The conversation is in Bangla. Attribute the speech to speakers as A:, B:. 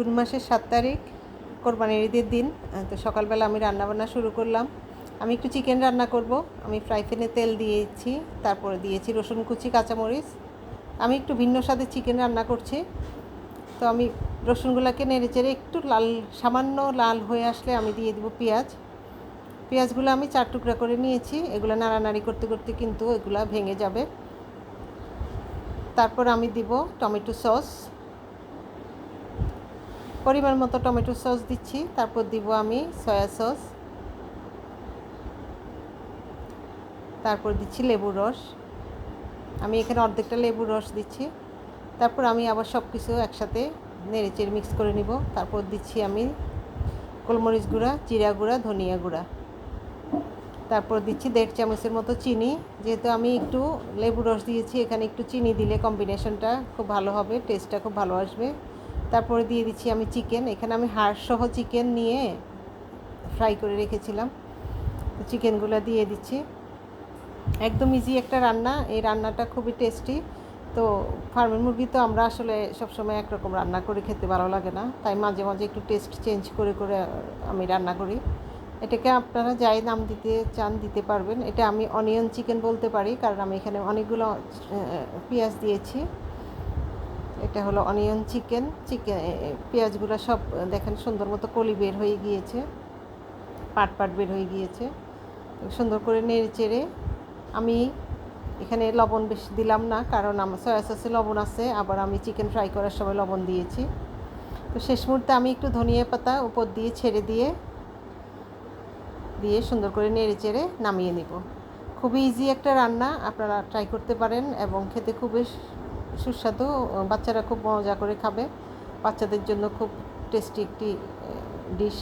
A: জুন মাসের সাত তারিখ, কোরবানির ঈদের দিন। তো সকালবেলা আমি রান্নাবান্না শুরু করলাম। আমি একটু চিকেন রান্না করব। আমি ফ্রাই প্যানে তেল দিয়েছি, তারপরে দিয়েছি রসুন কুচি, কাঁচামরিচ। আমি একটু ভিন্ন স্বাদের চিকেন রান্না করছি। তো আমি রসুনগুলোকে নেড়ে চেড়ে একটু লাল, সামান্য লাল হয়ে আসলে আমি দিয়ে দিব পেঁয়াজ। পেঁয়াজগুলো আমি চার টুকরা করে নিয়েছি। এগুলো নাড়ানাড়ি করতে করতে কিন্তু এগুলো ভেঙে যাবে। তারপর আমি দিব টমেটো সস। পরিমাণ মতো টমেটো সস দিচ্ছি, তারপর দিব আমি সয়া সস। তারপর দিচ্ছি লেবুর রস। আমি এখানে অর্ধেকটা লেবুর রস দিচ্ছি। তারপর আমি আবার সব কিছু একসাথে নেড়েচেড়ে মিক্স করে নিব। তারপর দিচ্ছি আমি গোলমরিচ গুঁড়া, জিরা গুঁড়া, ধনিয়া গুঁড়া। তারপর দিচ্ছি দেড় চামচের মতো চিনি। যেহেতু আমি একটু লেবু রস দিয়েছি, এখানে একটু চিনি দিলে কম্বিনেশনটা খুব ভালো হবে টেস্টটা খুব ভালো আসবে। তারপরে দিয়ে দিচ্ছি আমি চিকেন এখানে আমি হাড়সহ চিকেন নিয়ে ফ্রাই করে রেখেছিলাম। তো চিকেনগুলো দিয়ে দিচ্ছি। একদম ইজি একটা রান্না। এই রান্নাটা খুবই টেস্টি তো ফার্মের মুরগি তো আমরা আসলে সবসময় একরকম রান্না করে খেতে ভালো লাগে না। তাই মাঝে মাঝে একটু টেস্ট চেঞ্জ করে করে আমি রান্না করি। এটাকে আপনারা যাই নাম দিতে চান দিতে পারবেন। এটা আমি অনিয়ন চিকেন বলতে পারি, কারণ আমি এখানে অনেকগুলো পেঁয়াজ দিয়েছি। এটা হলো অনিয়ন চিকেন চিকেন পেঁয়াজগুলো সব দেখেন সুন্দর মতো কলি বের হয়ে গিয়েছে, পাট পাট বের হয়ে গিয়েছে। সুন্দর করে নেড়ে চেড়ে আমি এখানে লবণ বেশি দিলাম না, কারণ আমার সয়া সসে লবণ আছে, আবার আমি চিকেন ফ্রাই করার সময় লবণ দিয়েছি। তো শেষ মুহূর্তে আমি একটু ধনিয়া পাতা উপর দিয়ে ছেড়ে দিয়ে দিয়ে সুন্দর করে নেড়ে চেড়ে নামিয়ে নিব। খুবই ইজি একটা রান্না, আপনারা ট্রাই করতে পারেন এবং খেতে খুবই সুস্বাদু বাচ্চারা খুব মজা করে খাবে। বাচ্চাদের জন্য খুব টেস্টি একটি ডিশ